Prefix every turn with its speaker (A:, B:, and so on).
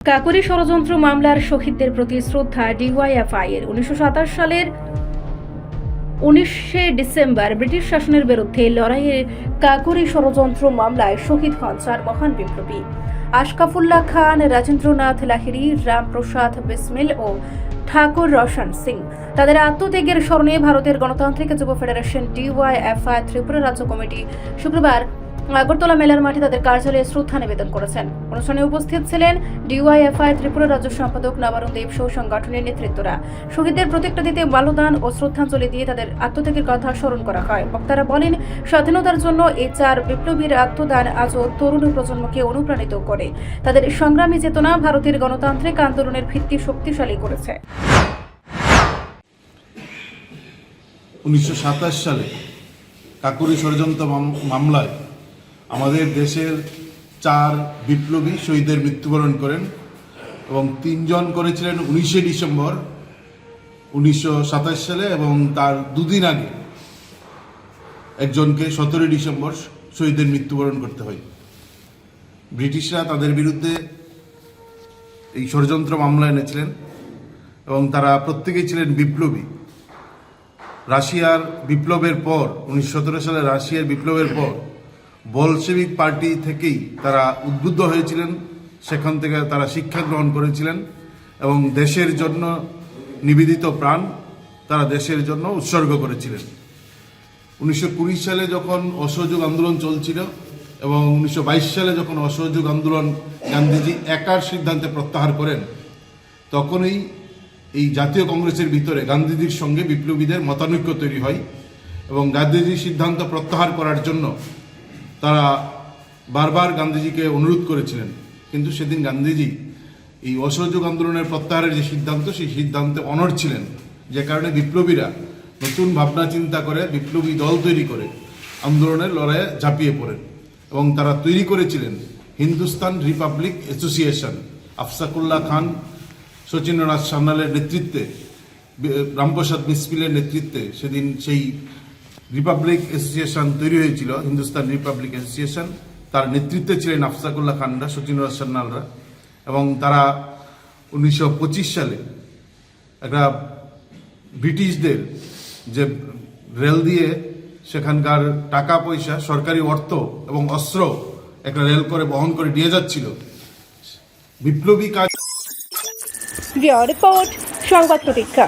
A: কাকুরি ষড়যন্ত্র মামলার শহীদদের প্রতি শ্রদ্ধা ডিওয়াইএফআই এর উনিশশো সাতাশ সালের উনিশে ডিসেম্বর ব্রিটিশ শাসনের বিরুদ্ধে লড়াইয়ে কাকুরি ষড়যন্ত্র মামলায় শহীদ হন চার মহান বিপ্লবী। আশকাফুল্লাহ খান, রাজেন্দ্রনাথ লাহিড়ী, রামপ্রসাদ বিসমিল ও ঠাকুর রোশন সিং তাদের আত্মত্যাগের স্মরণে ভারতের গণতান্ত্রিক যুব ফেডারেশন ডিওয়াইএফআই ত্রিপুরা রাজ্য কমিটি শুক্রবার আগরতলা মেলার মাঠে তাদের কার্যালয়ে শ্রদ্ধা নিবেদন করেছেন। অনুষ্ঠানে উপস্থিত ছিলেন ডিওয়াইএফআই ত্রিপুরা রাজ্য সম্পাদক নবারুণ দেব সহ সংগঠনের নেতৃত্বরা। শহীদদের প্রত্যেকটা দিতে মাল্যদান ও শ্রদ্ধাঞ্জলি দিয়ে তাদের আত্মত্যাগের কথা স্মরণ করা হয়। বক্তারা বলেন, স্বাধীনতার জন্য এই চার বিপ্লবীর আত্মদান আজও তরুণ প্রজন্মকে অনুপ্রাণিত করে। তাদের সংগ্রামী চেতনা ভারতের গণতান্ত্রিক আন্দোলনের ভিত্তি শক্তিশালী করেছে।
B: উনিশশো সাতাশ সালে কাকুরি ষড়যন্ত্র মামলায় আমাদের দেশের চার বিপ্লবী শহীদের মৃত্যুবরণ করেন এবং তিনজন করেছিলেন উনিশে ডিসেম্বর উনিশশো সাতাশ সালে এবং তার দুদিন আগে একজনকে সতেরোই ডিসেম্বর শহীদের মৃত্যুবরণ করতে হয়। ব্রিটিশরা তাদের বিরুদ্ধে এই ষড়যন্ত্র মামলা এনেছিলেন এবং তারা প্রত্যেকেই ছিলেন বিপ্লবী। রাশিয়ার বিপ্লবের পর, উনিশশো সতেরো সালে রাশিয়ার বিপ্লবের পর বলশেবিক পার্টি থেকেই তারা উদ্বুদ্ধ হয়েছিলেন। সেখান থেকে তারা শিক্ষা গ্রহণ করেছিলেন এবং দেশের জন্য নিবেদিত প্রাণ তারা দেশের জন্য উৎসর্গ করেছিলেন। উনিশশো কুড়ি সালে যখন অসহযোগ আন্দোলন চলছিল এবং উনিশশো বাইশ সালে যখন অসহযোগ আন্দোলন গান্ধীজি একার সিদ্ধান্তে প্রত্যাহার করেন, তখনই এই জাতীয় কংগ্রেসের ভিতরে গান্ধীজির সঙ্গে বিপ্লবীদের মতানৈক্য তৈরি হয় এবং গান্ধীজির সিদ্ধান্ত প্রত্যাহার করার জন্য তারা বারবার গান্ধীজিকে অনুরোধ করেছিলেন। কিন্তু সেদিন গান্ধীজি এই অসহযোগ আন্দোলনের প্রত্যাহারের যে সিদ্ধান্ত, সেই সিদ্ধান্তে অনড় ছিলেন। যে কারণে বিপ্লবীরা নতুন ভাবনা চিন্তা করে বিপ্লবী দল তৈরি করে আন্দোলনের লড়াইয়ে ঝাঁপিয়ে পড়েন এবং তারা তৈরি করেছিলেন হিন্দুস্তান রিপাবলিক অ্যাসোসিয়েশন, আফসাকুল্লাহ খান শচীন্দ্রনাথ সান্যালের নেতৃত্বে রামপ্রসাদ মিসপিলের নেতৃত্বে। সেদিন সেই রিপাবলিক অ্যাসোসিয়েশন তৈরি হয়েছিল হিন্দুস্তান রিপাবলিক অ্যাসোসিয়েশন তার নেতৃত্বে ছিলেন আফসাকুল্লাহ খানরা শচীন্দ্রনাথ সান্যালরা এবং তারা উনিশশো পঁচিশ সালে একটা ব্রিটিশদের যে রেল দিয়ে সেখানকার টাকা পয়সা সরকারি অর্থ এবং অস্ত্র একটা রেল করে বহন করে নিয়ে যাচ্ছিল। বিপ্লবী কাজ
A: রিপোর্ট, সংবাদ প্রতীক্ষা।